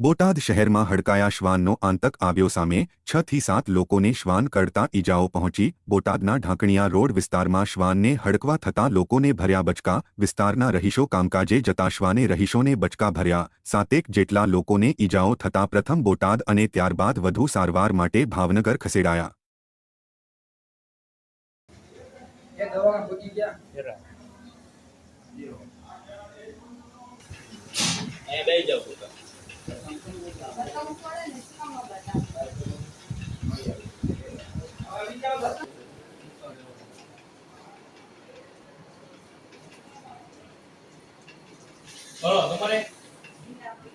બોટાદ શહેરમાં હડકાયા શ્વાનનો આંતક આવ્યો સામે છ થી સાત લોકોને શ્વાન કરડતા ઈજાઓ પહોંચી બોટાદના ઢાંકણિયા રોડ વિસ્તારમાં શ્વાનને હડકવા થતાં લોકોને ભર્યા બચકા વિસ્તારના રહીશો કામકાજે જતા શ્વાને રહીશોને બચકા ભર્યા સાતેક જેટલા લોકોને ઈજાઓ થતાં પ્રથમ બોટાદ અને ત્યારબાદ વધુ સારવાર માટે ભાવનગર ખસેડાયા એ દવાખાને પહોંચી ગયા એ બેસી જાવ પુત્ર. બોલો તમારે?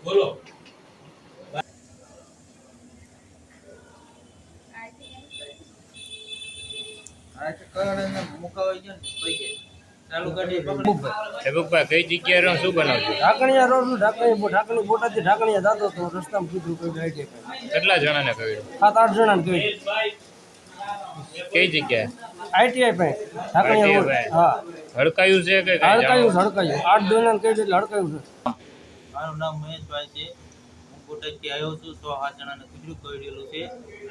બોલો. આ તો મુકાવાઈ ગયો ને પડી ગયા. ગાડી પકડી જગુભાઈ કઈ જગ્યાએ રહો શું બનાવજો ઢાકણિયા રોડનું ઢાકણી ઢાકણી બોટાદથી ઢાકણિયા જતો તો રસ્તામાં કીધું કોઈ ગાડી કેટલા જણાને કહ્યું? સાત આઠ જણા કહ્યું. કઈ જગ્યાએ? આઈટીઆઈ પાસે ઢાકણિયા રોડ. હા. હડકાયું છે કે હડકાયું હડકાયું. આઠ જણાને કહ્યું એટલે હડકાયું છે. મારું નામ મહેશભાઈ છે. હું બોટાદથી આવ્યો છું સો સાત જણાને કૂતરું કરેલું છે.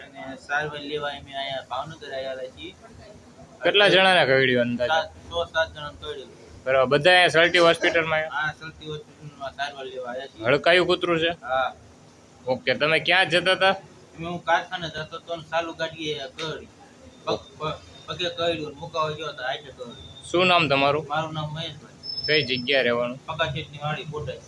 અને સારવાર લેવા અમે અહીંયા ભાવનગર આવ્યા છીએ. કેટલા જણાને કહ્યું અંદાજે? સો સાત જણાને કરેલું બરાબર બધા અહીંયા સલટી હોસ્પિટલમાં આ સલતી હોસ્પિટલમાં સારવાર લેવા આવ્યા હડકાયું કૂતરું છે? હા. ઓકે તમે ક્યાં જતા હતા? હું કારખાને જતો તો ચાલુ ગાડીએ કરી પગે કર્યું મુકાવ ગયો તો આજે કર્યું શું નામ તમારું? મારું નામ મહેશભાઈ. કઈ જગ્યા રહેવાનું? પગા ની વાડી બોટાદ